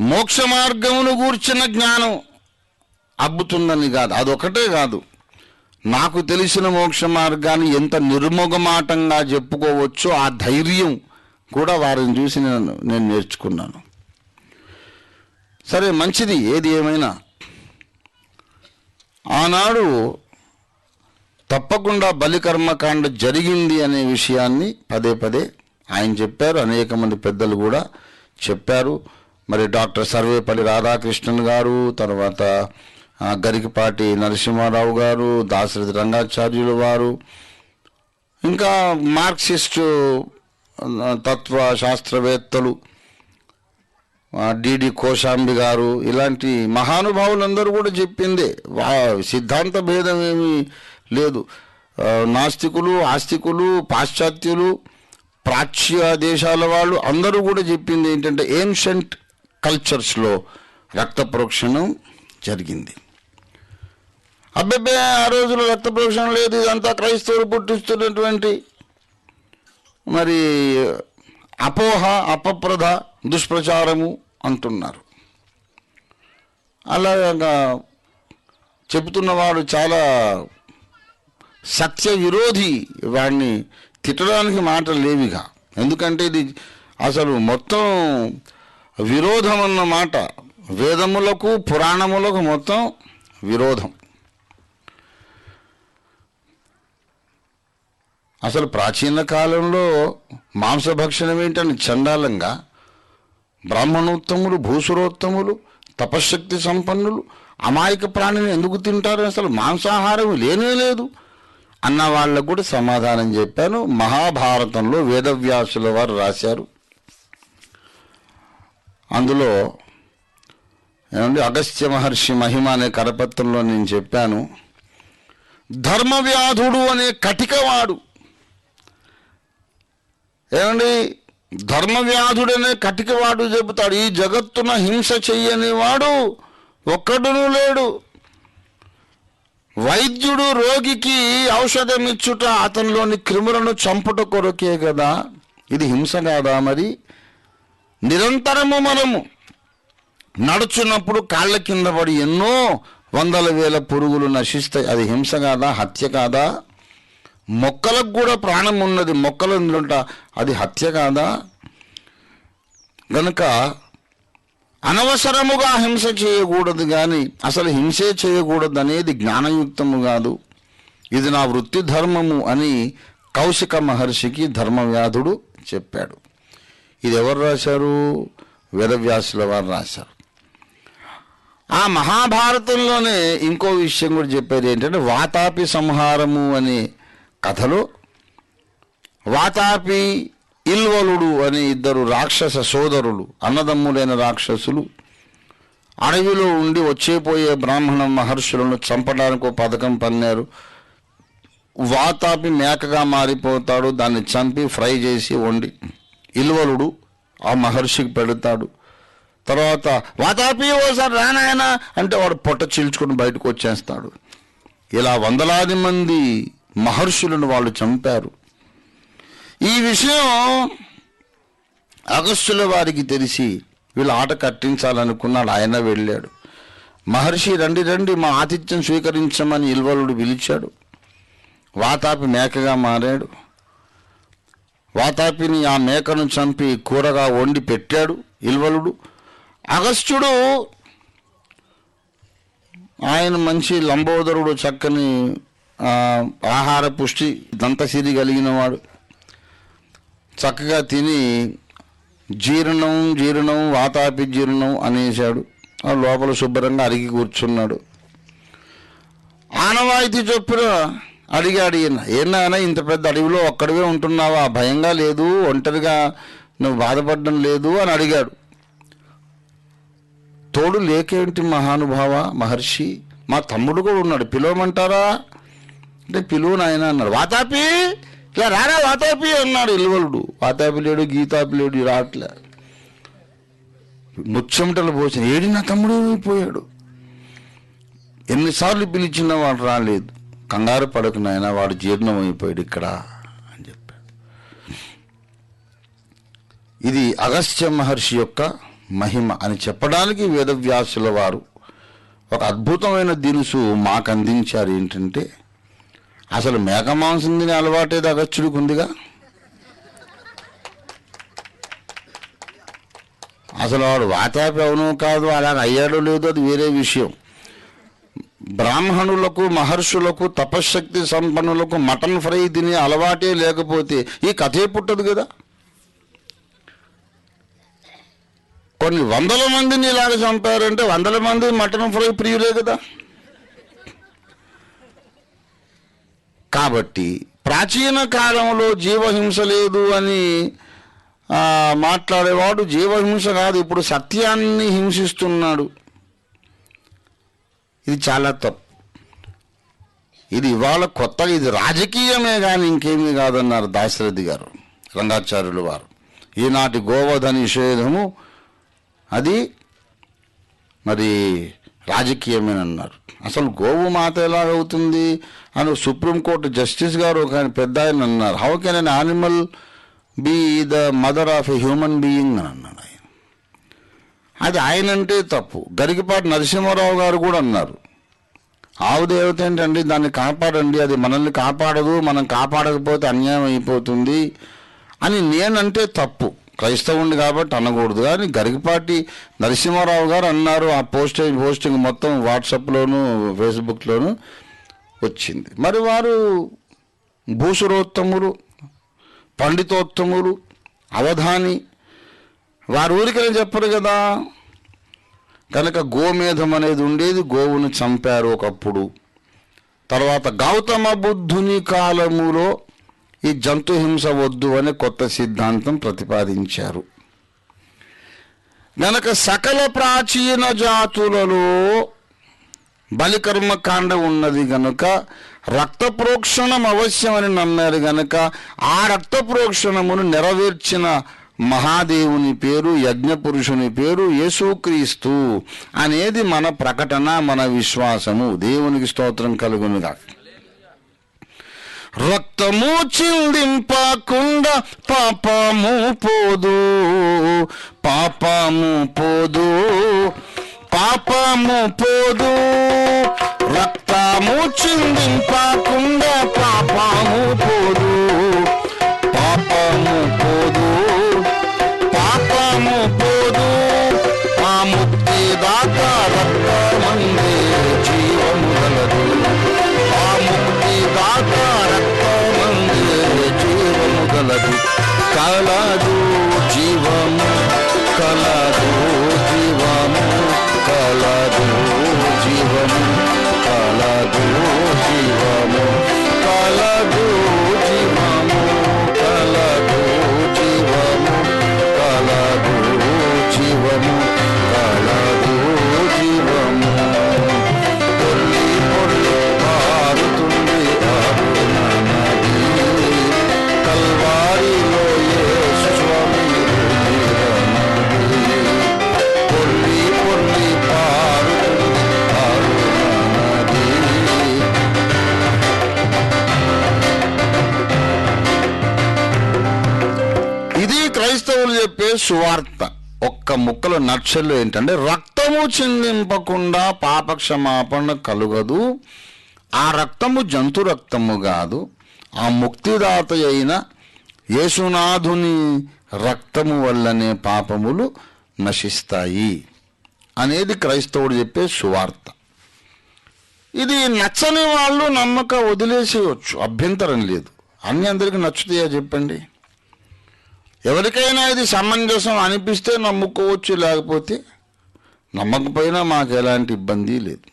మోక్ష మార్గమును గూర్చిన జ్ఞానం అబ్బుతుందని కాదు. అదొకటే కాదు. నాకు తెలిసిన మోక్ష మార్గాన్ని ఎంత నిర్మోగమాటంగా చెప్పుకోవచ్చో ఆ ధైర్యం కూడా వారిని చూసి నేను నేను నేర్చుకున్నాను. సరే మంచిది. ఏది ఏమైనా. ఆనాడు తప్పకుండా బలికర్మకాండ జరిగింది అనే విషయాన్ని పదే పదే ఆయన చెప్పారు. అనేక మంది పెద్దలు కూడా చెప్పారు. మరి డాక్టర్ సర్వేపల్లి రాధాకృష్ణన్ గారు తర్వాత గరికపాటి నరసింహారావు గారు దాశరథి రంగాచార్యులు వారు ఇంకా మార్క్సిస్టు తత్వ శాస్త్రవేత్తలు డిడి కోశాంబి గారు ఇలాంటి మహానుభావులందరూ కూడా చెప్పిందే. వా సిద్ధాంత భేదం ఏమీ లేదు నాస్తికులు ఆస్తికులు పాశ్చాత్యులు ప్రాచ్య దేశాల వాళ్ళు అందరూ కూడా చెప్పింది ఏంటంటే ఏన్షంట్ కల్చర్స్లో రక్త ప్రోక్షణం జరిగింది. అబ్బబ్బే ఆ రోజుల్లో రక్త ప్రోక్షణం లేదు ఇదంతా క్రైస్తవులు పుట్టిస్తున్నటువంటి మరి అపోహ అపప్రద దుష్ప్రచారము అంటున్నారు. అలాగా చెబుతున్నవాడు చాలా సత్య విరోధి వాడిని తిట్టడానికి మాటలు లేవిగా. ఎందుకంటే ఇది అసలు మొత్తం విరోధం అన్నమాట వేదములకు పురాణములకు మొత్తం విరోధం. అసలు ప్రాచీన కాలంలో మాంసభక్షణం ఏంటని చండాలంగా బ్రాహ్మణోత్తములు భూసురోత్తములు తపశ్శక్తి సంపన్నులు అమాయక ప్రాణిని ఎందుకు తింటారు? అసలు మాంసాహారం లేనే లేదు. అన్న వాళ్ళకు కూడా సమాధానం చెప్పాను. మహాభారతంలో వేదవ్యాసుల వారు రాశారు. అందులో ఏమండి? అగస్త్య మహర్షి మహిమ అనే కరపత్రంలో నేను చెప్పాను. ధర్మవ్యాధుడు అనే కటికవాడు. ఏమండి? ధర్మవ్యాధుడనే కటికవాడు చెబుతాడు. ఈ జగత్తున హింస చెయ్యని వాడు ఒక్కడును లేడు. వైద్యుడు రోగికి ఔషధం ఇచ్చుట అతనిలోని క్రిములను చంపుట కొరకే కదా ఇది హింస కాదా మరి? నిరంతరము మనము నడుచున్నప్పుడు కాళ్ళ కింద పడి ఎన్నో వందల వేల పురుగులు నశిస్తాయి. అది హింస కాదా? హత్య కాదా? మొక్కలకు కూడా ప్రాణం ఉన్నది. మొక్కలు ఉంట అది హత్య కాదా? కనుక అనవసరముగా హింస చేయకూడదు కానీ అసలు హింసే చేయకూడదు అనేది జ్ఞానయుక్తము కాదు. ఇది నా వృత్తి ధర్మము అని కౌశిక మహర్షికి ధర్మవ్యాధుడు చెప్పాడు. ఇది ఎవరు రాశారు? వేదవ్యాసుల వారు రాశారు. ఆ మహాభారతంలోనే ఇంకో విషయం కూడా చెప్పేది ఏంటంటే వాతాపి సంహారము అనే కథలో వాతాపి ఇల్వలుడు అనే ఇద్దరు రాక్షస సోదరులు అన్నదమ్ములైన రాక్షసులు అడవిలో ఉండి వచ్చేపోయే బ్రాహ్మణ మహర్షులను చంపడానికి పథకం పన్నారు. వాతాపి మేకగా మారిపోతాడు దాన్ని చంపి ఫ్రై చేసి వండి. ఇల్వలుడు ఆ మహర్షికి పెడతాడు. తర్వాత వాతాపి ఓసారి రానాయన అంటే వాడు పొట్ట చీల్చుకుని బయటకు వచ్చేస్తాడు. ఇలా వందలాది మంది మహర్షులను వాళ్ళు చంపారు. ఈ విషయం అగస్సుల వారికి తెలిసి వీళ్ళు ఆట కట్టించాలనుకున్నాడు. ఆయన వెళ్ళాడు. మహర్షి రండి రండి మా ఆతిథ్యం స్వీకరించమని ఇల్వలుడు పిలిచాడు. వాతాపి మేకగా మారాడు. వాతాపిని ఆ మేకను చంపి కూరగా వండి పెట్టాడు ఇల్వలుడు. అగస్త్యుడు ఆయన మంచి లంబోదరుడు చక్కని ఆహార పుష్టి దంతసిరి కలిగినవాడు చక్కగా తిని జీర్ణం జీర్ణం వాతాపి జీర్ణం అనేశాడు. ఆ లోపల శుభ్రంగా అరిగి కూర్చున్నాడు. ఆనవాయితీ చొప్పున అడిగాడు ఈయన. ఏనాయన ఇంత పెద్ద అడవిలో ఒక్కడివే ఉంటున్నావా? భయంగా లేదు ఒంటరిగా నువ్వు బాధపడడం లేదు అని అడిగాడు. తోడు లేకేంటి మహానుభావ మహర్షి? మా తమ్ముడు కూడా ఉన్నాడు. పిలవమంటారా? అంటే పిలువు నాయన అన్నాడు. వాతాపి? ఇలా రారా వాతాపి? అన్నాడు ఇల్వలుడు వాతాపి లేడు గీతాపి లేడు రావట్లే. ముచ్చమటలు పోసిన. ఏడి నా తమ్ముడు? పోయాడు. ఎన్నిసార్లు పిలిచినా వాడు రాలేదు. కంగారు పడకు నాయన వాడు జీర్ణం అయిపోయాడు ఇక్కడ అని చెప్పాడు. ఇది అగస్త్య మహర్షి యొక్క మహిమ అని చెప్పడానికి వేదవ్యాసుల వారు ఒక అద్భుతమైన దినుసు మాకు అందించారు ఏంటంటే అసలు మేక మాంసం తినే అలవాటేది అగస్త్యుడికి ఉందిగా? అసలు వాడు వాతాపి అవును కాదు అలాగ అయ్యాడో లేదో అది వేరే విషయం. బ్రాహ్మణులకు మహర్షులకు తపశ్శక్తి సంపన్నులకు మటన్ ఫ్రై తినే అలవాటే లేకపోతే ఈ కథే పుట్టదు కదా. కొన్ని వందల మందిని ఇలాగ చంపారంటే వందల మంది మటన్ ఫ్రై ప్రియులే కదా. కాబట్టి ప్రాచీన కాలంలో జీవహింస లేదు అని మాట్లాడేవాడు జీవహింస కాదు ఇప్పుడు సత్యాన్ని హింసిస్తున్నాడు. ఇది చాలా తప్పు. ఇది ఇవాళ కొత్తగా ఇది రాజకీయమే కానీ ఇంకేమీ కాదన్నారు దాశరథి గారు రంగాచార్యులు వారు. ఈనాటి గోవధ నిషేధము అది మరి రాజకీయమేనన్నారు. అసలు గోవు మాత ఎలాగవుతుంది అని సుప్రీంకోర్టు జస్టిస్ గారు ఒక ఆయన పెద్ద ఆయన అన్నారు. How can an animal be the mother of a human being అని అన్నాడు ఆయన. అది ఆయన అంటే తప్పు. గరికిపాటి నరసింహారావు గారు కూడా అన్నారు. ఆవు దేవత ఏంటండి దాన్ని కాపాడండి అది మనల్ని కాపాడదు మనం కాపాడకపోతే అన్యాయం అయిపోతుంది అని నేనంటే తప్పు. క్రైస్తవుండి కాబట్టి అనకూడదు. కానీ గరికపాటి నరసింహారావు గారు అన్నారు ఆ పోస్టింగ్ పోస్టింగ్ మొత్తం వాట్సాప్లోను ఫేస్బుక్లోను వచ్చింది. మరి వారు భూసురోత్తములు పండితోత్తములు అవధాని వారు ఊరికనే చెప్పరు కదా. కనుక గోమేధం అనేది ఉండేది గోవును చంపారు ఒకప్పుడు. తర్వాత గౌతమ బుద్ధుని కాలములో ఈ జంతు హింస వద్దు అనే కొత్త సిద్ధాంతం ప్రతిపాదించారు. గనక సకల ప్రాచీన జాతులలో బలికర్మ కాండ ఉన్నది గనుక రక్త ప్రోక్షణం అవశ్యమని నమ్మారు గనుక ఆ రక్త ప్రోక్షణమును నెరవేర్చిన మహాదేవుని పేరు యజ్ఞపురుషుని పేరు యేసుక్రీస్తు అనేది మన ప్రకటన మన విశ్వాసము. దేవునికి స్తోత్రం కలుగునుగా రక్తము చిందింపకుండా పాపము పోదు. పాపము పోదు. పాపము పోదు. రక్తము చిందింపకుండా do. చెప్పే సువార్త. ఒక్క ముక్కలో నక్షలు ఏంటంటే రక్తము చెందింపకుండా పాపక్షమాపణ కలుగదు. ఆ రక్తము జంతు రక్తము కాదు. ఆ ముక్తిదాత అయిన యేసునాథుని రక్తము వల్లనే పాపములు నశిస్తాయి అనేది క్రైస్తవుడు చెప్పే సువార్త. ఇది నచ్చని వాళ్ళు నమ్మక వదిలేసేయచ్చు. అభ్యంతరం లేదు. అన్ని అందరికీ నచ్చుతాయా చెప్పండి? ఎవరికైనా ఇది సమంజసం అనిపిస్తే నమ్ముకోవచ్చు లేకపోతే నమ్మకపోయినా మాకు ఎలాంటి ఇబ్బంది లేదు.